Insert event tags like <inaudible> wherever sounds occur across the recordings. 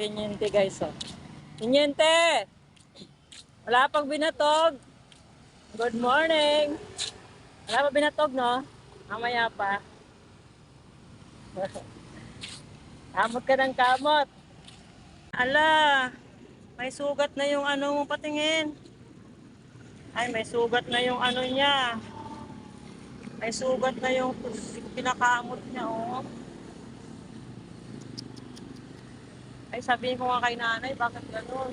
Pinyente guys, oh. Pinyente! Wala pang binatog. Good morning. Wala pa binatog, no? Mamaya pa. <laughs> kamot ka ng kamot. Ala, may sugat na yung ano mo patingin. Ay, may sugat na yung ano niya. May sugat na yung pinakamot niya, oh. Ay, sabihin ko nga kay nanay, bakit gano'n?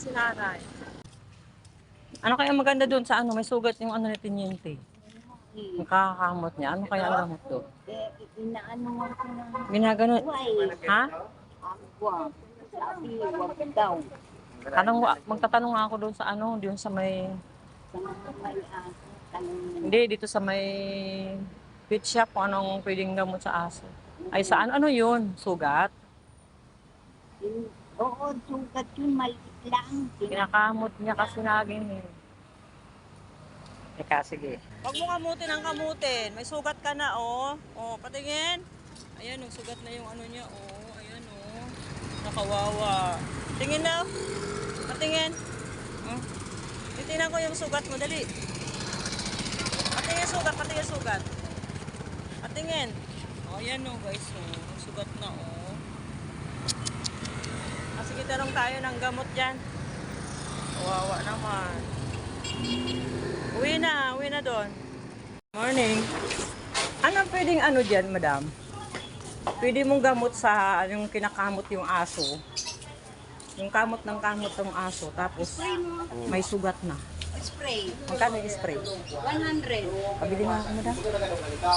Si nanay. Ano kaya maganda doon sa ano? May sugat yung ano ni Tiniente. Yung kakakamot niya. Ano kaya ang gamot doon? Eh, inaano mo ko ng Ginagano. buhay. Ha? Agwa. Sabi, wag daw. Tanong, magtatanong ako doon sa ano, doon sa may, hindi, dito sa may pet shop kung anong pwedeng gamot sa aso. Ay, sa ano, ano yun? Sugat? Yun. Oo, sugat yun. Maliit lang. Kinakamot niya kasi naging eh. Teka, sige. Huwag mo kamutin ang kamutin. May sugat ka na, oh. Oh, patingin. Ayan, oh, sugat na yung ano niya, oh. Ayan, oh. Nakawawa. Tingin daw. Patingin. Oh. Titingnan ko yung sugat mo, dali. Patingin sugat, patingin sugat. Patingin. Oh, ayan, oh, guys, oh. Sugat na, oh. Sige, tarong tayo ng gamot dyan. Kawawa naman. Uwi na, uwi na doon. Morning. Ano pwedeng ano dyan, madam? Pwede mong gamot sa yung kinakamot yung aso. Yung kamot ng kamot ng aso. Tapos may sugat na. Spray. Magkano yung spray? 100. Pabili nga ako, madam.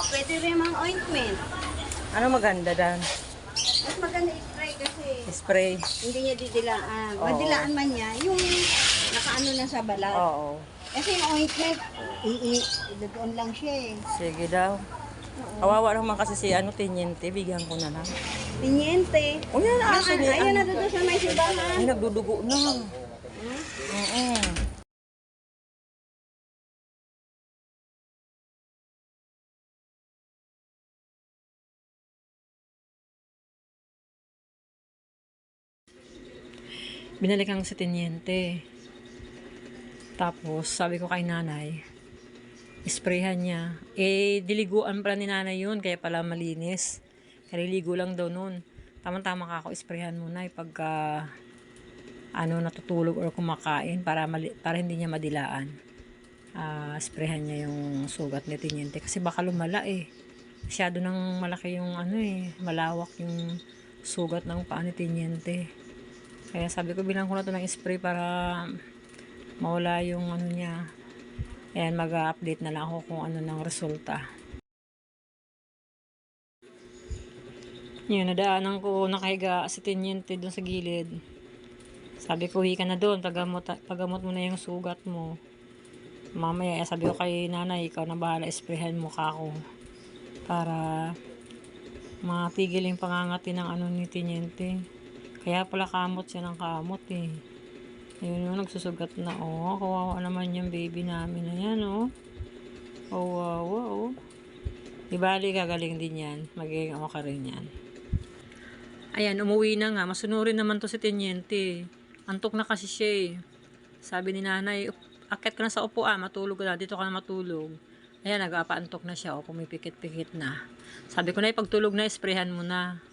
Pwede rin mga ointment. Ano maganda dan? Mas maganda spray kasi Spray. hindi niya didilaan. Oo. Madilaan man niya, yung nakaano na sa balat. Oo. Kasi yung ointment, i doon lang siya eh. Sige daw. Kawawa naman kasi si ano, tinyente. Bigyan ko na lang. Pinyente. O yan, aso Yung, ni ayun ano. na doon sa may sibahan. Ay, nagdudugo na. Hmm? Oo. Binalikan ko sa tinyente. Tapos, sabi ko kay nanay, isprayhan niya. Eh, diliguan pala ni nanay yun, kaya pala malinis. Kaliligo lang daw nun. Tama-tama ka ako, isprayhan muna eh, pagka ano natutulog or kumakain para mali- para hindi niya madilaan. Ah, sprayhan niya yung sugat ni Tiniente kasi baka lumala eh. Masyado nang malaki yung ano eh, malawak yung sugat ng paa ni Tiniente. Kaya sabi ko bilang ko na to ng spray para mawala yung ano niya. Ayan, mag-update na lang ako kung ano ng resulta. Yun, nadaanan ko nakahiga si Tiniente doon sa gilid. Sabi ko, hi ka na doon, pagamot, pagamot mo na yung sugat mo. Mamaya, eh, sabi ko kay nanay, ikaw na bahala, esprehan mo ka ako. Para matigil yung pangangati ng ano ni Tiniente. Kaya pala kamot siya ng kamot eh. Ayun yun, nagsusugat na. Oh, kawawa naman yung baby namin na yan, oh. Kawawa, oh. Di bali, gagaling din yan. Magiging okay rin yan. Ayan, umuwi na nga. Masunurin naman to si Teniente. Antok na kasi siya eh. Sabi ni nanay, akit ka na sa upuan, matulog ka na. Dito ka na matulog. Ayan, nag-apaantok na siya. O, pumipikit-pikit na. Sabi ko na, pagtulog na, esprehan mo na.